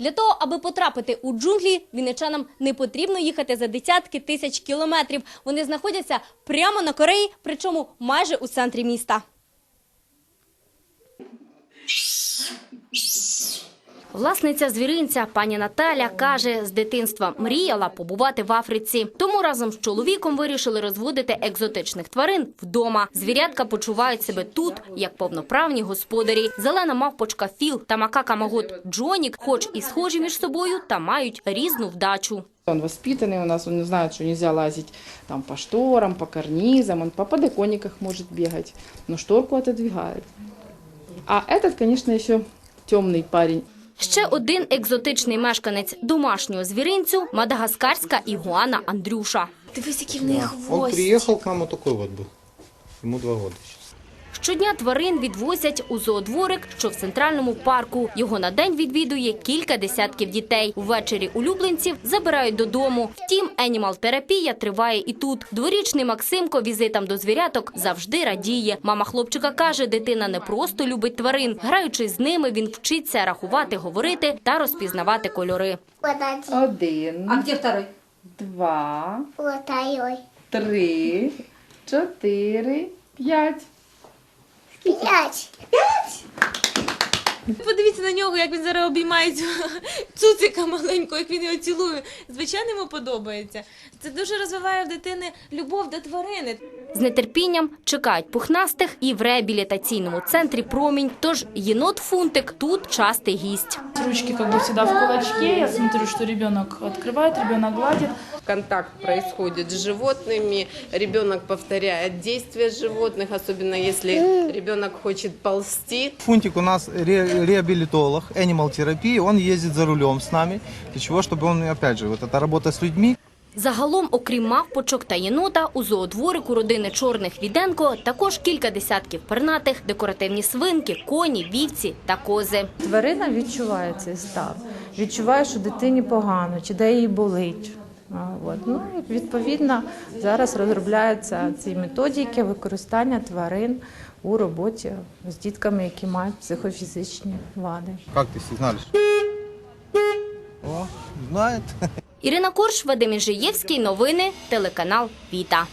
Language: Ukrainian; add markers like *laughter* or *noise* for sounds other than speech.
Для того, аби потрапити у джунглі, вінничанам не потрібно їхати за десятки тисяч кілометрів. Вони знаходяться прямо на Кореї, причому майже у центрі міста. Власниця звіринця пані Наталя каже, з дитинства мріяла побувати в Африці. Тому разом з чоловіком вирішили розводити екзотичних тварин вдома. Звірятка почувають себе тут як повноправні господарі. Зелена мавпочка Філ та макака Магот Джонік, хоч і схожі між собою, та мають різну вдачу. Он воспитанный у нас, он знает, что нельзя лазить там по шторам, по карнизам, он по подоконниках может бегать, но шторку отодвигает. А этот, конечно, еще темный парень. Ще один екзотичний мешканець домашнього звіринцю – мадагаскарська ігуана Андрюша. Дивись, який в них Он приїхав к нам отакий от був. Йому два роки сейчас. Щодня тварин відвозять у зоодворик, що в центральному парку. Його на день відвідує кілька десятків дітей. Ввечері улюбленців забирають додому. Втім, енімал-терапія триває і тут. Дворічний Максимко візитам до звіряток завжди радіє. Мама хлопчика каже, дитина не просто любить тварин. Граючись з ними, він вчиться рахувати, говорити та розпізнавати кольори. Один, А где второй? два, три, чотири, п'ять. Пять. Подивіться на нього, як він зараз обіймає цю *laughs* цуцика маленького, як він його цілує. Звичайно, йому подобається. Це дуже розвиває в дитини любов до тварини. З нетерпінням чекають пухнастих і в реабілітаційному центрі «Промінь». Тож єнот-фунтик тут частий гість. Ручки бы всегда в кулачке. Я смотрю, что ребенок открывает, ребенок гладит контакт происходит с животными, ребенок повторяет действия животных, особенно если ребенок хочет ползти. Фунтик у нас ре- реабилитолог, animal терапии, он ездит за рулем с нами, для чего, чтобы он, опять же, вот эта работа с людьми, Загалом, окрім мавпочок та єнота, у зоодворику родини чорних Віденко також кілька десятків пернатих, декоративні свинки, коні, вівці та кози. Тварина відчуває цей стан, відчуває, що дитині погано, чи де їй болить. От. Ну, відповідно, зараз розробляються ці методики використання тварин у роботі з дітками, які мають психофізичні вади. как ти знаєш? О, знаєте. Ірина Корш, Вадим Іжиєвський, Новини. Телеканал Віта.